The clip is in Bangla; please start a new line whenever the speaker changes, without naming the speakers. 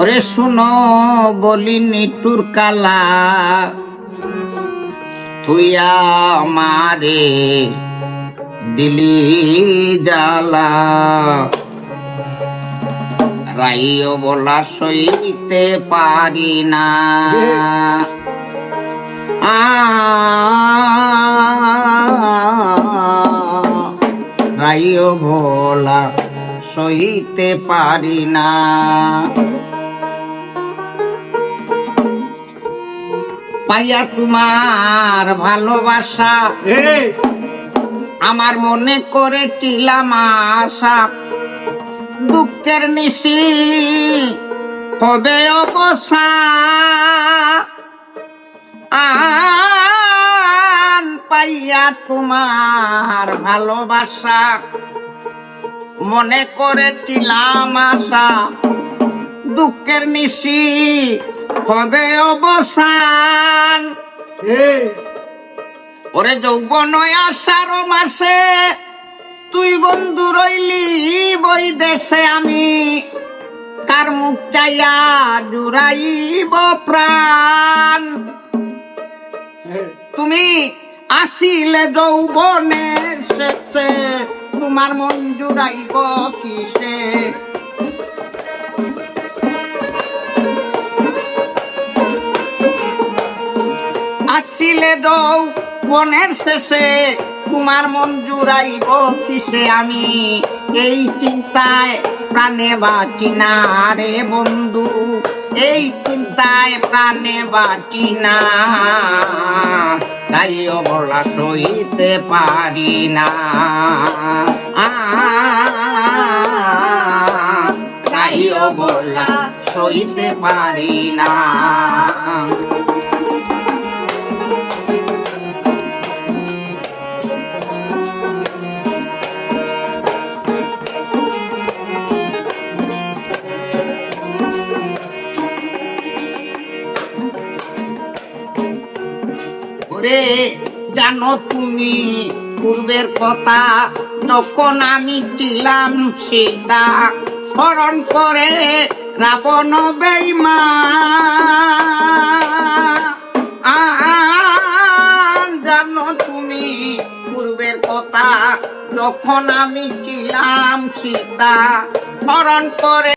ওরে শুনো বলি নিটুর কালা। তুই আমারে দিলি জালা রাইও বলা সইতে পারি না। আ, রাইও ভোলা সইতে পারি না। পাইয়া তোমার ভালোবাসা। আমার মনে করেছিলাম আশা। দুঃখের নিশি হবে অবসা। আন পাইয়া তোমার ভালোবাসা। মনে করেছিলাম আশা। দুঃখের নিশি হবে অবসান। ওরে যৌবন আষাঢ় মাসে তুই বন্ধু রইলি বই দেশে আমি। কার মুখ চাইয়া জুড়াইব প্রাণ? তুমি আসিলে যৌবনে শেষে তোমার মন জুড়াইব কিসে? আসিলে দৌ বনের শেষে তোমার মন জুড়াইব কিসে আমি? এই চিন্তায় প্রাণে বাঁচি না রে বন্ধু, এই চিন্তায় প্রাণে বাঁচি না। তাইও বলা সইতে পারি না। আ তাইও বলা সইতে পারি না। জানো তুমি পূর্বের কথা যখন আমি ছিলাম সীতা স্মরণ করে রাবণ বেইমা যখন আমি ছিলাম সীতা হরণ করে